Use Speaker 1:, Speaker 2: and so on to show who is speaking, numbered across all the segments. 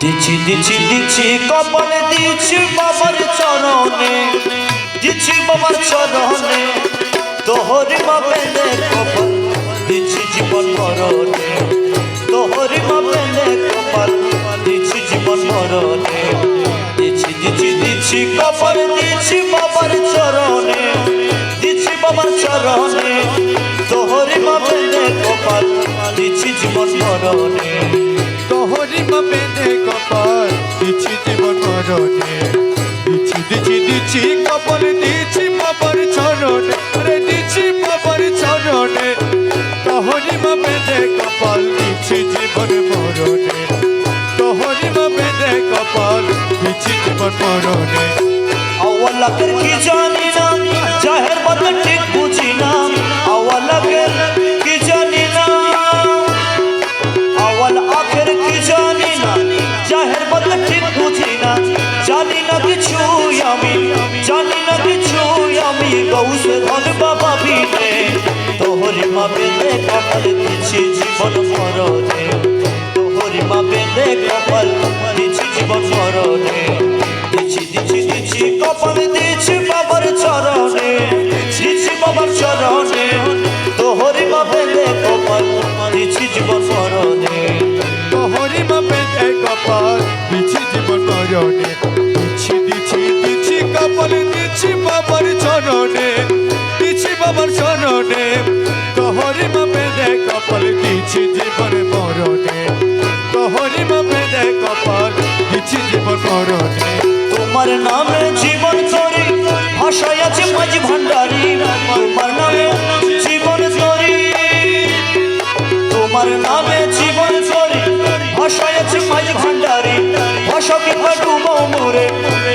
Speaker 1: দিচ্ছি দিচ্ছি দিচ্ছি, কপালে দিচ্ছি বাবার চরণে। দিচ্ছি বাবার চরণে। তোহরি পেলে কপাল দিচ্ছি জীবন মরণে। তোহরি পেলে কপাল দিচ্ছি জীবন মরণে। দিচ্ছি দিচ্ছি দিচ্ছি, কপাল দিচ্ছি বাবার চরণে। দিচ্ছি বাবার চরণে। তোহরি পেলে কপাল দিচ্ছি জীবন মরণে।
Speaker 2: মরণে দিচ্ছি দিচ্ছি দিচ্ছি কপাল, দিচ্ছি বাবার চরণে। আরে দিচ্ছি বাবার চরণে। তহরি মা বেঁধে কপাল, দিচ্ছি জীবন মরণে। তহরি মা বেঁধে কপাল, দিচ্ছি জীবন মরণে।
Speaker 1: আওয়ালাকের কি জানি? না জানি না কিছু আমি, জানি না কিছু আমি। গৌসে ধন বাবা বিনে, তোহরি মা বেঁধে কপাল দিচ্ছি জীবন মরণে। তোহরি মা বেঁধে কপাল দিচ্ছি জীবন মরণে। দিছি দিছি দিছি কপাল কপাল দিচ্ছি জীবন মরণে
Speaker 2: তোহরি মা বেঁধে কপাল দিচ্ছি জীবন মরণে
Speaker 1: তোমার নামে জীবন তরি ভাষায় আছে মাঝ ভান্ডারি তোমার নামে জীবন তরি তোমার নামে জীবন তরি ভাষায় আছে মাঝ ভান্ডারি ভাষা ডুবাও মুরে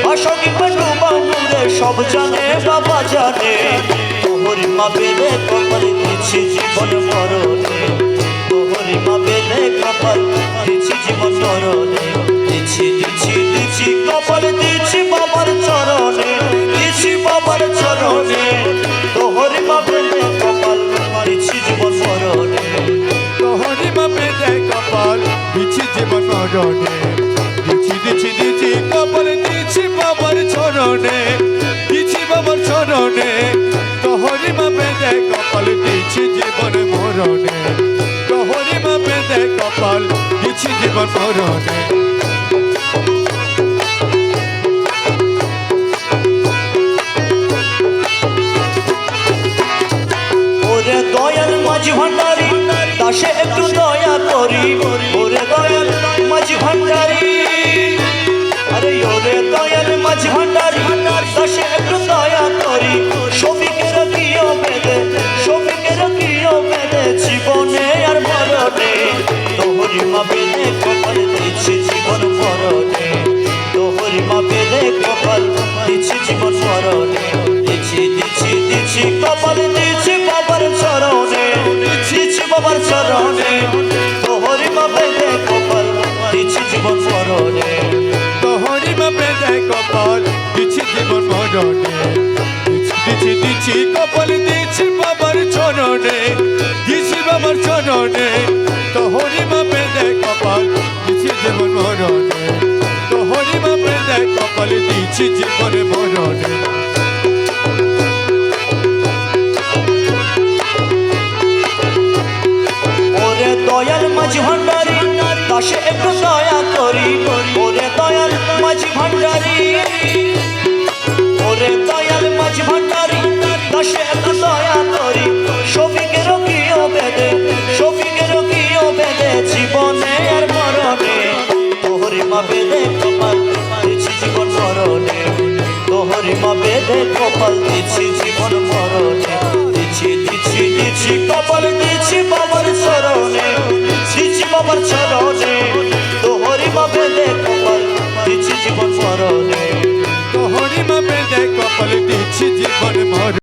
Speaker 1: ভাষা ডুবাও মুরে সব জানে বাবা জানে। তোহরি মা বেলে কপাল দিচ্ছি জীবন দিচ্ছি জীবন মরণে দিচ্ছি দিচ্ছি দিচ্ছি কবর দিচ্ছি বাবার চরণে, দিচ্ছি বাবার চরণে। তোহরি মাপে দেয় কপাল, দিচ্ছি জীবন মরণে।
Speaker 2: তোহরি মাপে দেয় কপাল, দিচ্ছি জীবন মরণে।
Speaker 1: দাসে একটু দয়া করি, ওরে দয়াল মাঝি ভান্ডারি। আরে ওরে দয়াল মাঝি ভান্ডারি আসে একটু দয়া করি। সবিকের কিও বেদে সবিকের কিও বেদে, জীবনে আর মরণে মা বেদে দিচ্ছি কপাল দিচ্ছি বাবার চরণে দিচ্ছি বাবার চরণে। তোহরি মা
Speaker 2: বেঁধে কপাল দিচ্ছি জীবন মরণে। তোহরি মা বেঁধে কপাল দিচ্ছি জীবন মরণে।
Speaker 1: দয়াল মাঝি ভান্ডারি, দাসে একটু দয়া করি। ওরে দয়াল সীমা বেঁধে কপাল দিচ্ছি, জীবন মরণে দিচ্ছি দিচ্ছি দিচ্ছি কপাল দিচ্ছি বাবার চরণে। দিচ্ছি বাবার চরণে।